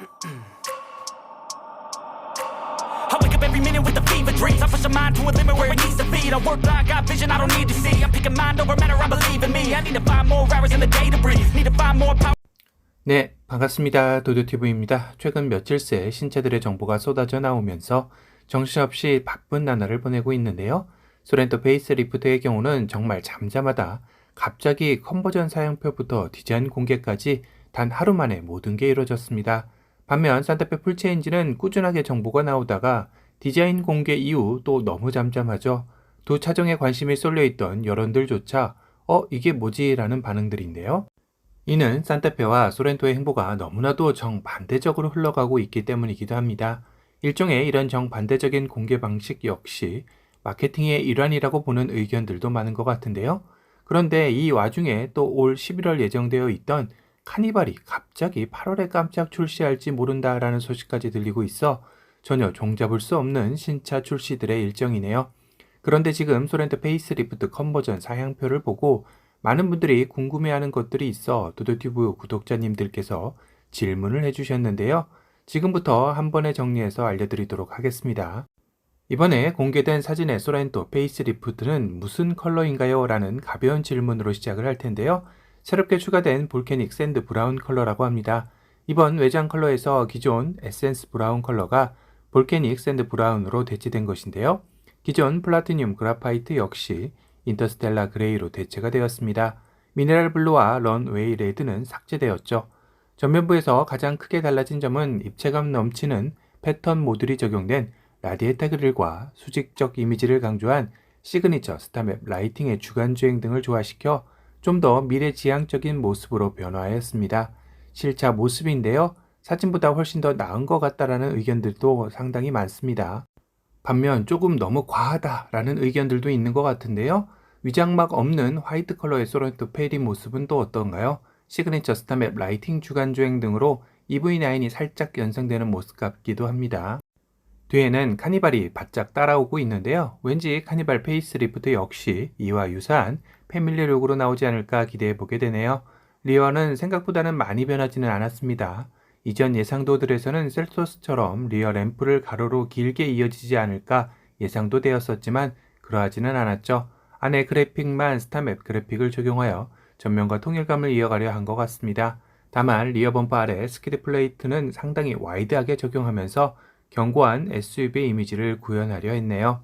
I wake up every minute with the fever dreams. I push my mind to a limit where it needs to be. I work blind, got vision I don't need to see. I'm picking mind over matter, I believe in me. I need to find more hours in the day to breathe. Need to find more power. 네, 반갑습니다. 도도티브입니다. 최근 며칠 새 신체들의 정보가 쏟아져 나오면서 정신없이 바쁜 나날을 보내고 있는데요. 소렌토 페이스리프트의 경우는 정말 잠잠하다. 갑자기 컨버전 사양표부터 디자인 공개까지 단 하루 만에 모든 게 이루어졌습니다. 반면 산타페 풀체인지는 꾸준하게 정보가 나오다가 디자인 공개 이후 또 너무 잠잠하죠. 두 차종에 관심이 쏠려 있던 여론들조차 어, 이게 뭐지? 라는 반응들인데요. 이는 산타페와 소렌토의 행보가 너무나도 정반대적으로 흘러가고 있기 때문이기도 합니다. 일종의 이런 정반대적인 공개 방식 역시 마케팅의 일환이라고 보는 의견들도 많은 것 같은데요. 그런데 이 와중에 또 올 11월 예정되어 있던 카니발이 갑자기 8월에 깜짝 출시할지 모른다라는 소식까지 들리고 있어 전혀 종잡을 수 없는 신차 출시들의 일정이네요. 그런데 지금 소렌토 페이스리프트 컨버전 사양표를 보고 많은 분들이 궁금해하는 것들이 있어 도도튜브 구독자님들께서 질문을 해주셨는데요. 지금부터 한 번에 정리해서 알려드리도록 하겠습니다. 이번에 공개된 사진의 소렌토 페이스리프트는 무슨 컬러인가요? 라는 가벼운 질문으로 시작을 할 텐데요. 새롭게 추가된 볼케닉 샌드 브라운 컬러라고 합니다. 이번 외장 컬러에서 기존 에센스 브라운 컬러가 볼케닉 샌드 브라운으로 대체된 것인데요. 기존 플라티늄 그라파이트 역시 인터스텔라 그레이로 대체가 되었습니다. 미네랄 블루와 런웨이 레드는 삭제되었죠. 전면부에서 가장 크게 달라진 점은 입체감 넘치는 패턴 모듈이 적용된 라디에타 그릴과 수직적 이미지를 강조한 시그니처 스타맵 라이팅의 주간 주행 등을 조화시켜 좀 더 미래지향적인 모습으로 변화하였습니다. 실차 모습인데요. 사진보다 훨씬 더 나은 것 같다라는 의견들도 상당히 많습니다. 반면 조금 너무 과하다라는 의견들도 있는 것 같은데요. 위장막 없는 화이트 컬러의 소렌토 페리 모습은 또 어떤가요? 시그니처 스타맵 라이팅 주간 주행 등으로 EV9이 살짝 연상되는 모습 같기도 합니다. 뒤에는 카니발이 바짝 따라오고 있는데요. 왠지 카니발 페이스리프트 역시 이와 유사한 패밀리룩으로 나오지 않을까 기대해 보게 되네요. 리어는 생각보다는 많이 변하지는 않았습니다. 이전 예상도들에서는 셀토스처럼 리어 램프를 가로로 길게 이어지지 않을까 예상도 되었었지만 그러하지는 않았죠. 안에 그래픽만 스타맵 그래픽을 적용하여 전면과 통일감을 이어가려 한 것 같습니다. 다만 리어 범퍼 아래 스키드 플레이트는 상당히 와이드하게 적용하면서 견고한 SUV 이미지를 구현하려 했네요.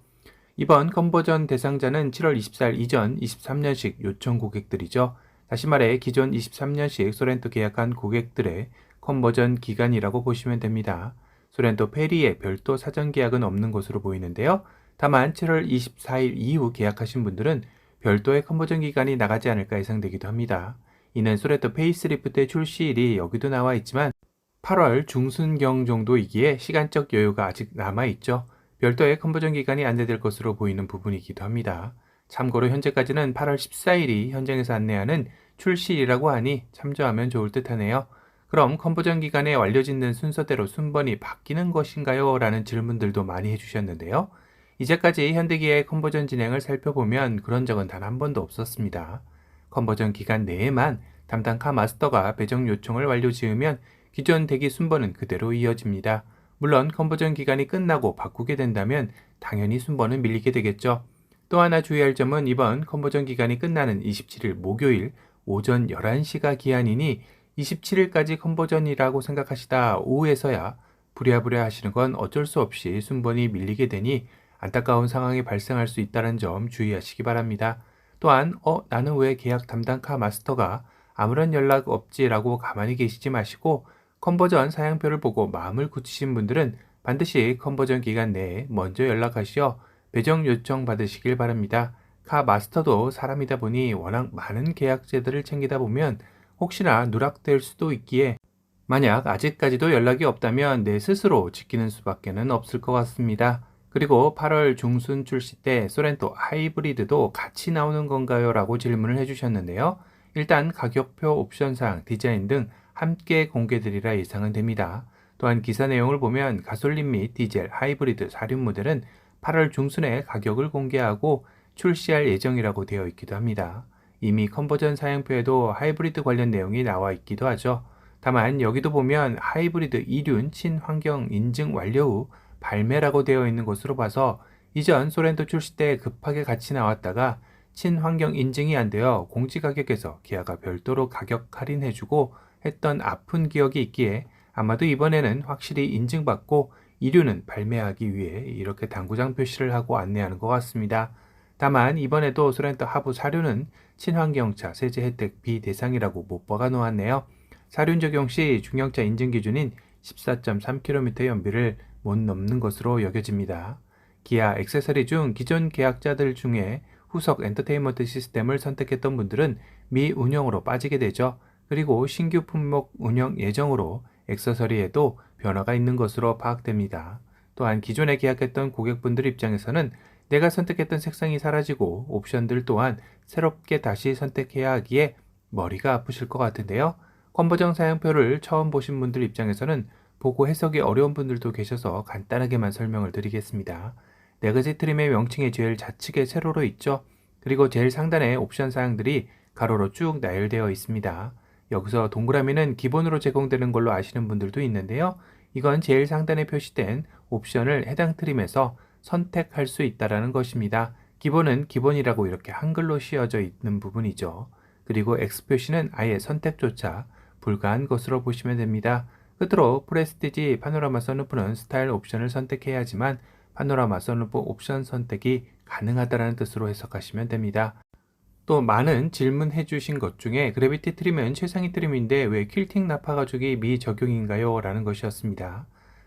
이번 컨버전 대상자는 7월 24일 이전 23년식 요청 고객들이죠. 다시 말해 기존 23년식 소렌토 계약한 고객들의 컨버전 기간이라고 보시면 됩니다. 소렌토 페리에 별도 사전 계약은 없는 것으로 보이는데요. 다만 7월 24일 이후 계약하신 분들은 별도의 컨버전 기간이 나가지 않을까 예상되기도 합니다. 이는 소렌토 페이스리프트의 출시일이 여기도 나와 있지만 8월 중순경 정도이기에 시간적 여유가 아직 남아있죠. 별도의 컨버전 기간이 안내될 것으로 보이는 부분이기도 합니다. 참고로 현재까지는 8월 14일이 현장에서 안내하는 출시일이라고 하니 참조하면 좋을 듯 하네요. 그럼 컨버전 기간에 완료짓는 순서대로 순번이 바뀌는 것인가요? 라는 질문들도 많이 해주셨는데요. 이제까지 현대기의 컨버전 진행을 살펴보면 그런 적은 단 한 번도 없었습니다. 컨버전 기간 내에만 담당 카 마스터가 배정 요청을 완료 지으면 기존 대기 순번은 그대로 이어집니다. 물론 컨버전 기간이 끝나고 바꾸게 된다면 당연히 순번은 밀리게 되겠죠. 또 하나 주의할 점은 이번 컨버전 기간이 끝나는 27일 목요일 오전 11시가 기한이니 27일까지 컨버전이라고 생각하시다 오후에서야 부랴부랴 하시는 건 어쩔 수 없이 순번이 밀리게 되니 안타까운 상황이 발생할 수 있다는 점 주의하시기 바랍니다. 또한 어 나는 왜 계약 담당 카 마스터가 아무런 연락 없지라고 가만히 계시지 마시고 컨버전 사양표를 보고 마음을 굳히신 분들은 반드시 컨버전 기간 내에 먼저 연락하시어 배정 요청 받으시길 바랍니다. 카 마스터도 사람이다 보니 워낙 많은 계약제들을 챙기다 보면 혹시나 누락될 수도 있기에 만약 아직까지도 연락이 없다면 내 스스로 지키는 수밖에는 없을 것 같습니다. 그리고 8월 중순 출시 때 소렌토 하이브리드도 같이 나오는 건가요? 라고 질문을 해주셨는데요. 일단 가격표, 옵션상, 디자인 등 함께 공개되리라 예상은 됩니다. 또한 기사 내용을 보면 가솔린 및 디젤, 하이브리드, 사륜 모델은 8월 중순에 가격을 공개하고 출시할 예정이라고 되어 있기도 합니다. 이미 컨버전 사양표에도 하이브리드 관련 내용이 나와 있기도 하죠. 다만 여기도 보면 하이브리드 이륜 친환경 인증 완료 후 발매라고 되어 있는 것으로 봐서 이전 소렌토 출시 때 급하게 같이 나왔다가 친환경 인증이 안 되어 공지 가격에서 기아가 별도로 가격 할인해주고 했던 아픈 기억이 있기에 아마도 이번에는 확실히 인증받고 이륜은 발매하기 위해 이렇게 당구장 표시를 하고 안내하는 것 같습니다. 다만 이번에도 소렌토 하부 사륜은 친환경차 세제 혜택 비대상이라고 못 박아 놓았네요. 사륜 적용 시 중형차 인증 기준인 14.3km 연비를 못 넘는 것으로 여겨집니다. 기아 액세서리 중 기존 계약자들 중에 후석 엔터테인먼트 시스템을 선택했던 분들은 미 운영으로 빠지게 되죠. 그리고 신규 품목 운영 예정으로 액세서리에도 변화가 있는 것으로 파악됩니다. 또한 기존에 계약했던 고객분들 입장에서는 내가 선택했던 색상이 사라지고 옵션들 또한 새롭게 다시 선택해야 하기에 머리가 아프실 것 같은데요. 컨버전 사양표를 처음 보신 분들 입장에서는 보고 해석이 어려운 분들도 계셔서 간단하게만 설명을 드리겠습니다. 네 가지 트림의 명칭이 제일 좌측에 세로로 있죠. 그리고 제일 상단에 옵션 사양들이 가로로 쭉 나열되어 있습니다. 여기서 동그라미는 기본으로 제공되는 걸로 아시는 분들도 있는데요. 이건 제일 상단에 표시된 옵션을 해당 트림에서 선택할 수 있다라는 것입니다. 기본은 기본이라고 이렇게 한글로 씌어져 있는 부분이죠. 그리고 X 표시는 아예 선택조차 불가한 것으로 보시면 됩니다. 끝으로 프레스티지 파노라마 선루프는 스타일 옵션을 선택해야 하지만 파노라마 선루프 옵션 선택이 가능하다는 뜻으로 해석하시면 됩니다. 또 많은 질문해 주신 것 중에 그래비티 트림은 최상위 트림인데 왜 퀼팅 나파 가죽이 미적용인가요? 라는 것이었습니다.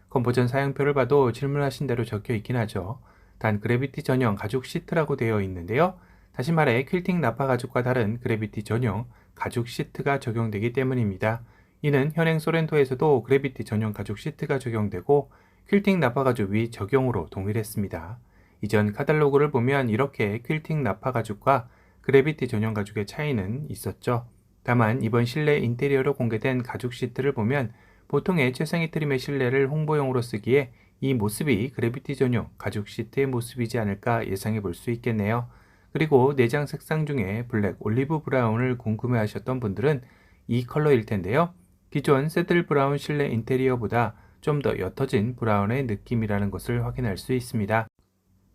컨버전 사양표를 봐도 질문하신 대로 적혀 있긴 하죠. 단 그래비티 전용 가죽 시트라고 되어 있는데요. 다시 말해 퀼팅 나파 가죽과 다른 그래비티 전용 가죽 시트가 적용되기 때문입니다. 이는 현행 소렌토에서도 그래비티 전용 가죽 시트가 적용되고 퀼팅 나파 가죽 위 적용으로 동일했습니다. 이전 카탈로그를 보면 이렇게 퀼팅 나파 가죽과 그래비티 전용 가죽의 차이는 있었죠. 다만 이번 실내 인테리어로 공개된 가죽 시트를 보면 보통의 최상위 트림의 실내를 홍보용으로 쓰기에 이 모습이 그래비티 전용 가죽 시트의 모습이지 않을까 예상해 볼 수 있겠네요. 그리고 내장 색상 중에 블랙 올리브 브라운을 궁금해 하셨던 분들은 이 컬러일 텐데요. 기존 새들 브라운 실내 인테리어보다 좀 더 옅어진 브라운의 느낌이라는 것을 확인할 수 있습니다.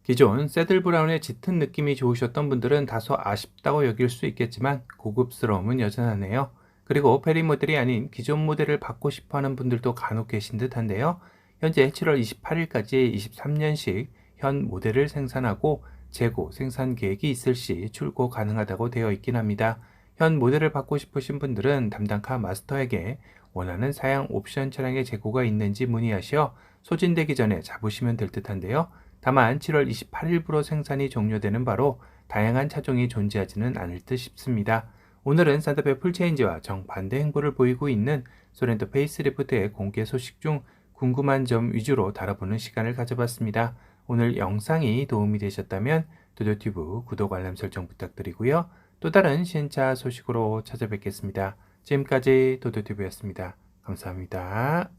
기존 새들 브라운의 짙은 느낌이 좋으셨던 분들은 다소 아쉽다고 여길 수 있겠지만 고급스러움은 여전하네요. 그리고 페리 모델이 아닌 기존 모델을 받고 싶어 하는 분들도 간혹 계신 듯 한데요. 현재 7월 28일까지 23년식 현 모델을 생산하고 재고 생산 계획이 있을 시 출고 가능하다고 되어 있긴 합니다. 현 모델을 받고 싶으신 분들은 담당 카 마스터에게 원하는 사양 옵션 차량의 재고가 있는지 문의하시어 소진되기 전에 잡으시면 될 듯한데요. 다만 7월 28일부로 생산이 종료되는 바로 다양한 차종이 존재하지는 않을 듯 싶습니다. 오늘은 산타페 풀체인지와 정반대 행보를 보이고 있는 소렌토 페이스리프트의 공개 소식 중 궁금한 점 위주로 다뤄보는 시간을 가져봤습니다. 오늘 영상이 도움이 되셨다면 도도튜브 구독 알람 설정 부탁드리고요. 또 다른 신차 소식으로 찾아뵙겠습니다. 지금까지 도도튜브였습니다. 감사합니다.